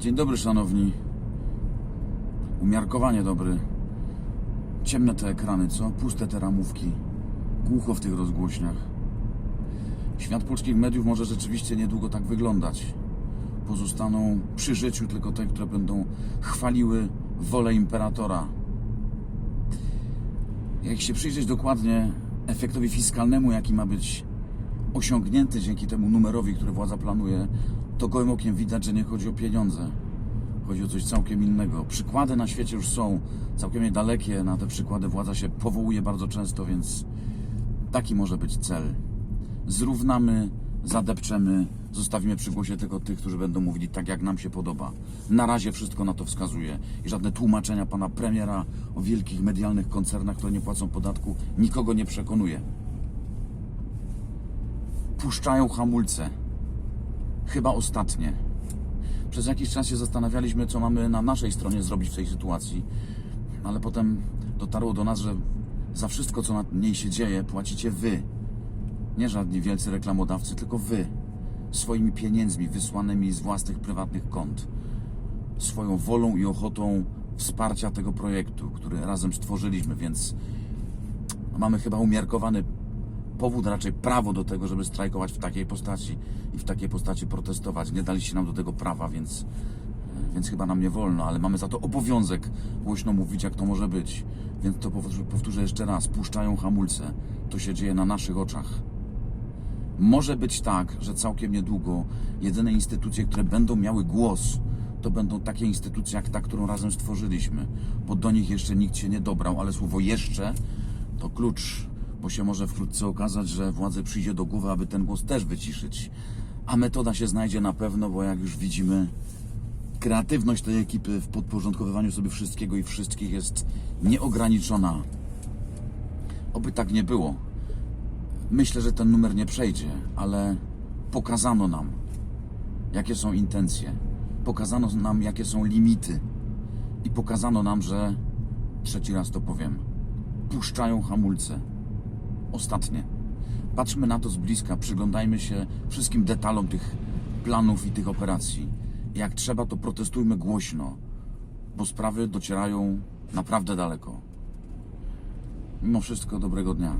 Dzień dobry, szanowni. Umiarkowanie dobry. Ciemne te ekrany, co? Puste te ramówki. Głucho w tych rozgłośniach. Świat polskich mediów może rzeczywiście niedługo tak wyglądać. Pozostaną przy życiu tylko te, które będą chwaliły wolę imperatora. Jak się przyjrzeć dokładnie efektowi fiskalnemu, jaki ma być osiągnięty dzięki temu numerowi, który władza planuje, to gołym okiem widać, że nie chodzi o pieniądze. Chodzi o coś całkiem innego. Przykłady na świecie już są całkiem niedalekie. Na te przykłady władza się powołuje bardzo często, więc taki może być cel. Zrównamy, zadepczemy, zostawimy przy głosie tylko tych, którzy będą mówili tak, jak nam się podoba. Na razie wszystko na to wskazuje. I żadne tłumaczenia pana premiera o wielkich medialnych koncernach, które nie płacą podatku, nikogo nie przekonuje. Puszczają hamulce. Chyba ostatnie. Przez jakiś czas się zastanawialiśmy, co mamy na naszej stronie zrobić w tej sytuacji, ale potem dotarło do nas, że za wszystko, co na niej się dzieje, płacicie wy. Nie żadni wielcy reklamodawcy, tylko wy. Swoimi pieniędzmi wysłanymi z własnych prywatnych kont. Swoją wolą i ochotą wsparcia tego projektu, który razem stworzyliśmy, więc mamy chyba umiarkowany powód, raczej prawo do tego, żeby strajkować w takiej postaci i w takiej postaci protestować. Nie daliście nam do tego prawa, więc, więc chyba nam nie wolno, ale mamy za to obowiązek głośno mówić, jak to może być. Więc to powtórzę, jeszcze raz. Puszczają hamulce. To się dzieje na naszych oczach. Może być tak, że całkiem niedługo jedyne instytucje, które będą miały głos, to będą takie instytucje jak ta, którą razem stworzyliśmy, bo do nich jeszcze nikt się nie dobrał, ale słowo jeszcze to klucz, bo się może wkrótce okazać, że władzy przyjdzie do głowy, aby ten głos też wyciszyć. A metoda się znajdzie na pewno, bo jak już widzimy, kreatywność tej ekipy w podporządkowywaniu sobie wszystkiego i wszystkich jest nieograniczona. Oby tak nie było. Myślę, że ten numer nie przejdzie, ale pokazano nam, jakie są intencje. Pokazano nam, jakie są limity. I pokazano nam, że, trzeci raz to powiem, puszczają hamulce. Ostatnie. Patrzmy na to z bliska, przyglądajmy się wszystkim detalom tych planów i tych operacji. Jak trzeba, to protestujmy głośno, bo sprawy docierają naprawdę daleko. Mimo wszystko, dobrego dnia.